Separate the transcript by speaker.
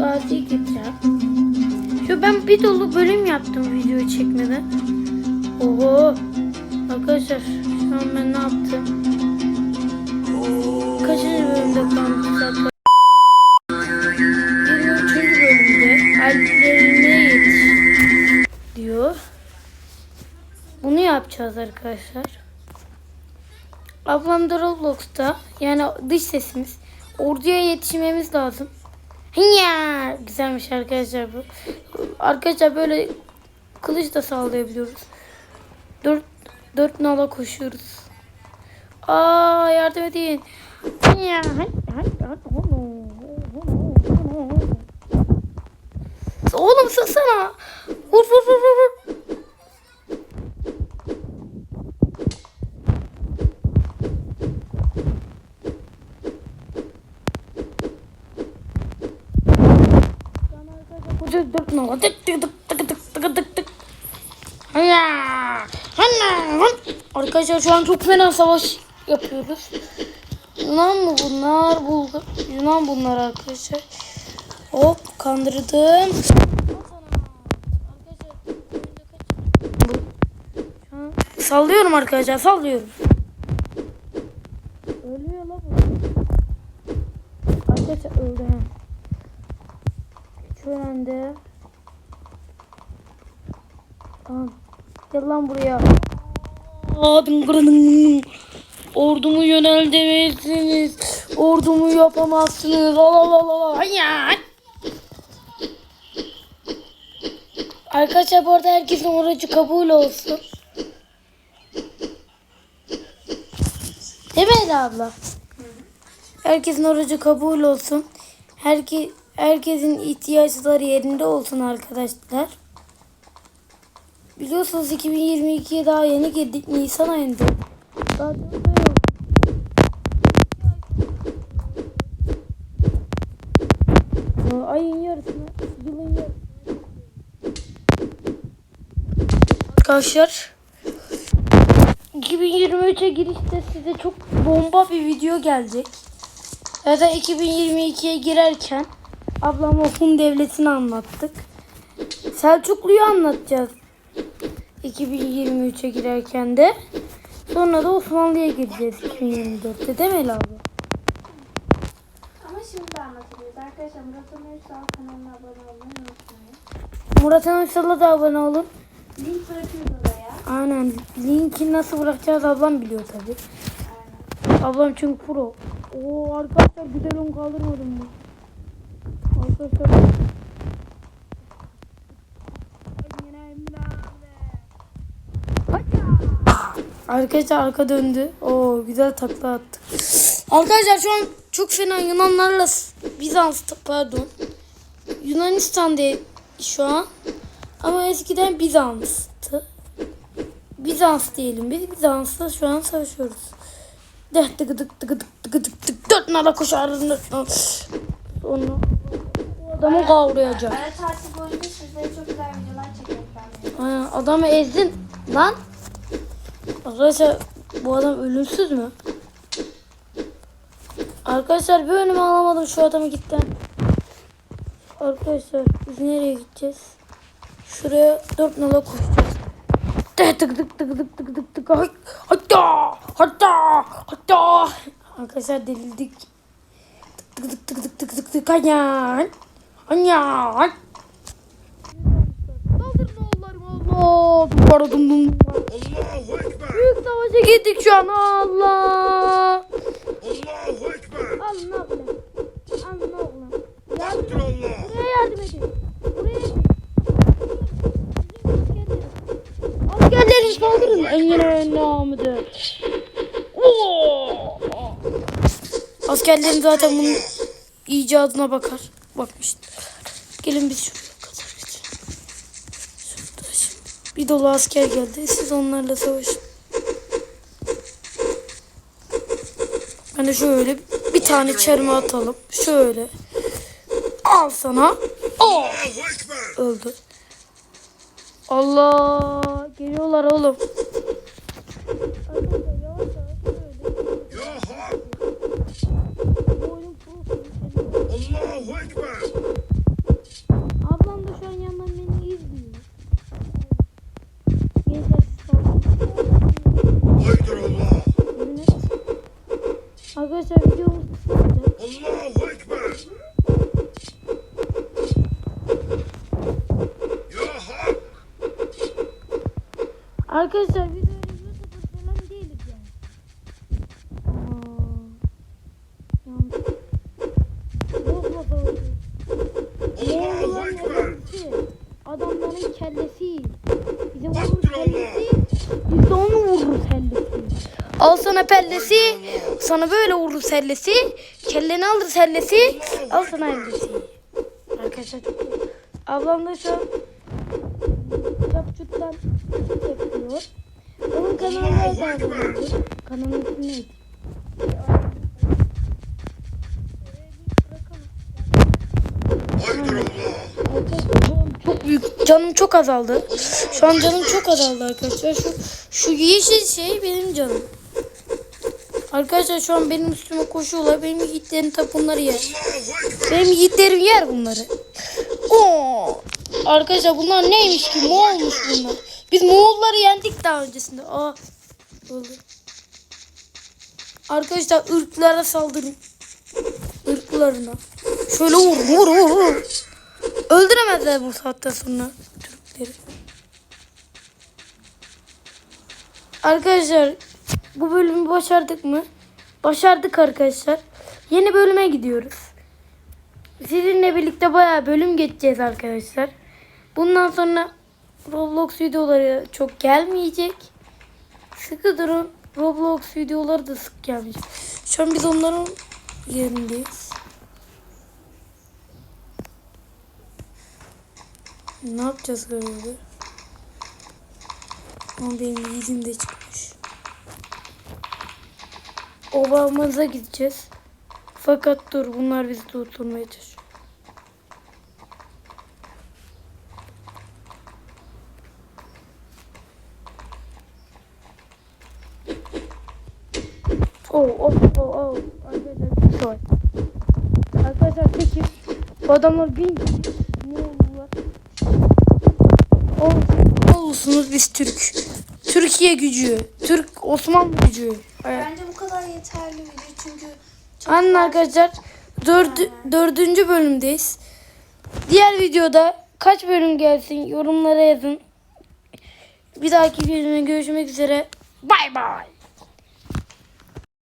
Speaker 1: Gazi'yi getireceğim. Şu ben bir dolu bölüm yaptım videoyu çekmeden. Oho. Arkadaşlar şu an ben ne yaptım? Kaçıncı bölümde kalmışız arkadaşlar? 23. bölümde alplerine yetiş diyor. Bunu yapacağız arkadaşlar. Ablam da Roblox'ta yani dış sesimiz. Orduya yetişmemiz lazım. Ya güzelmiş arkadaşlar bu. Arkadaşlar böyle kılıç da sallayabiliyoruz. Dört, dört nala koşuyoruz. Aa yardım edin. Ya, Oğlum sıksana. Vur vur vur vur. Nala. Tık tık tık tık tık tık tık tık. Arkadaşlar şu an çok fena savaş yapıyoruz. Yunan mı bunlar? Bulgar. Yunan bunlar arkadaşlar. Hop kandırdım. Sallıyorum arkadaşlar sallıyorum. Ölüyor la bu. Arkadaşlar öldü. Şu anda. Tamam. Gel lan buraya. Ordumu yöneltemezsiniz. Ordumu yapamazsınız. Arkadaşlar bu arada herkesin orucu kabul olsun. Değil mi Ela abla? Herkesin orucu kabul olsun. Herke, herkesin ihtiyaçları yerinde olsun arkadaşlar. Biliyorsunuz 2022'ye daha yeni girdik. Nisan ayında. Daha oldu. Aa, Ayın yarısına, yılın yarısına. Arkadaşlar 2023'e girişte size çok bomba bir video gelecek. Da 2022'ye girerken ablamla Hun Devleti'ni anlattık. Selçuklu'yu anlatacağız. 2023'e girerken de. Sonra da Osmanlı'ya gireceğiz 2024'te değil mi Ela abla?
Speaker 2: Ama şimdi anlatıyoruz. Arkadaşlar Murat Ömer Ünsal kanalına abone olmayı unutmayın.
Speaker 1: Murat Anışal'a da abone olun.
Speaker 2: Link bırakıyoruz oraya.
Speaker 1: Aynen. Linki nasıl bırakacağız ablam biliyor tabi. Ablam çünkü pro. Oo arkadaşlar güzel on kaldırmadım mı? Arkadaşlar. Arkadaşlar arka döndü. Oo güzel takla attık. Arkadaşlar şu an çok fena Yunanlarla Bizans pardon. Yunanistan'da şu an. Ama eskiden Bizans'tı. Bizans diyelim biz. Bizans'la şu an savaşıyoruz. De tık tık tık tık tık tık tık dört nala koşarım. Sonra o adamı kavrayacak.
Speaker 2: Ara tatil boyunca sizlere çok güzel videolar çekmek.
Speaker 1: Aynen adamı ezdin lan. Arkadaşlar bu adam ölümsüz mü? Arkadaşlar bir önüme alamadım şu adamı gitti. Arkadaşlar biz nereye gideceğiz? Şuraya dört nala koşacağız. Tık tık tık tık tık tık tık hatta hatta hatta Arkadaşlar delildik. Tık tık tık tık tık tık tık hanyan hanyan Saldırın oğullarım Allah duvara dum dum
Speaker 3: Allahu Ekber.
Speaker 1: Büyük savaşa gittik şu an Allah
Speaker 3: Allahu Ekber.
Speaker 1: Alın oğlum Alın oğlum
Speaker 3: Hakkır Allah.
Speaker 1: Buraya yardım edin Buraya edin Askerlerin saldırın Engin namıdır Askerlerin zaten bunun icadına bakar. Bakmıştır. Gelin biz şuraya kadar. Şurada şimdi. Bir dolu asker geldi. Siz onlarla savaşın. De şöyle bir tane çarmı atalım. Şöyle. Al sana. Oh!
Speaker 3: Allahu Ekber.
Speaker 1: Öldü. Allah. Geliyorlar oğlum.
Speaker 3: Ya Hak. Allahu Ekber. Ya hak.
Speaker 1: Arkadaşlar biz öyle YouTuber falan değiliz yani.
Speaker 3: Allahu Ekber.
Speaker 1: Adamların kellesi. Bize vurur kellesi. Biz de onu vururuz kellesi. Al sana pellesi. Sana böyle vururuz sellesi. Kelleni alır sellesi. Al sana ellesi. Arkadaşlar. Ablam da şu an Capcut'tan yapıyor. Onun kanalına da abone. Kanalın ismi neydi? Çok büyük canım çok azaldı. Şu an canım çok azaldı arkadaşlar. Şu şu yeşil şey benim canım. Arkadaşlar şu an benim üstüme koşuyorlar. Benim yiğitlerim tabi bunları yer. Benim yiğitlerim yer bunları. Oo. Arkadaşlar bunlar neymiş ki? Moğolmuş bunlar. Biz Moğolları yendik daha öncesinde. Aa. Oldu. Arkadaşlar ırklara saldırın. Irklarına. Şöyle vur vur vur. Öldüremezler bu saatten sonra Türkleri. Arkadaşlar bu bölümü başardık mı? Başardık arkadaşlar. Yeni bölüme gidiyoruz. Sizinle birlikte bayağı bölüm geçeceğiz arkadaşlar. Bundan sonra Roblox videoları çok gelmeyecek. Sıkı durun. Roblox videoları da sık gelmeyecek. Şu an biz onların yerindeyiz. Ne yapacağız böyle? Ama benim yiğidim de çıkmış. Obamıza gideceğiz. Fakat dur bunlar bizi tutturmaya çalışıyor. Oh oh oh oh. Arkadaşlar bir var. Arkadaşlar peki bu adamlar bin. Ne oldular? Olsun, olursunuz biz Türk. Türkiye gücü. Türk Osmanlı gücü. Evet.
Speaker 2: Bence yeterli video çünkü
Speaker 1: Anne arkadaşlar dördü, dördüncü bölümdeyiz. Diğer videoda kaç bölüm gelsin yorumlara yazın. Bir dahaki bölüme görüşmek üzere. Bay bay.